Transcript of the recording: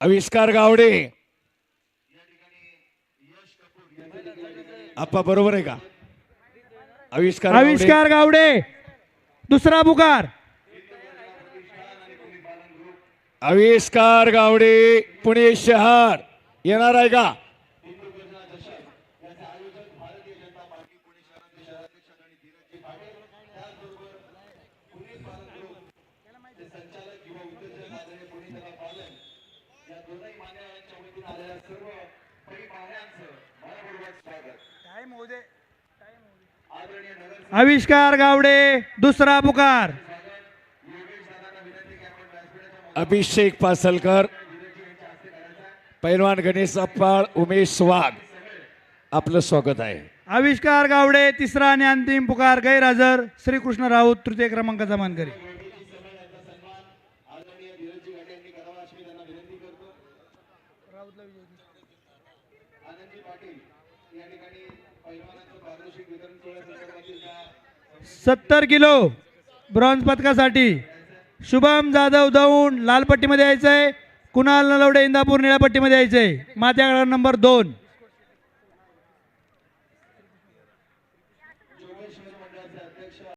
आविष्कार गावडे. आप्पा बरोबर आहे का? आविष्कार गावडे. आविष्कार गावडे. दुसरा पुकार. आविष्कार गावडे पुणे शहर. येणार आहे का? आविष्कार गावडे दुसरा पुकार. अभिषेक पासलकर पैलवान गणेश अप्पाळ उमेश वाघ. आपलं स्वागत आहे. आविष्कार गावडे तिसरा आणि अंतिम पुकार गैरहजर श्रीकृष्ण राऊत तृतीय क्रमांकाचा मानकरी. मी त्यांना विनंती करतो. राऊतला आनंदजी पाटील या ठिकाणी पारितोषिक वितरण सत्तर किलो ब्रॉन्झ पथकासाठी शुभम जाधव दौंड लालपट्टीमध्ये यायचंय. कुणाल नलवडे इंदापूर निळापट्टीमध्ये यायचंय. आहे गळा नंबर दोन.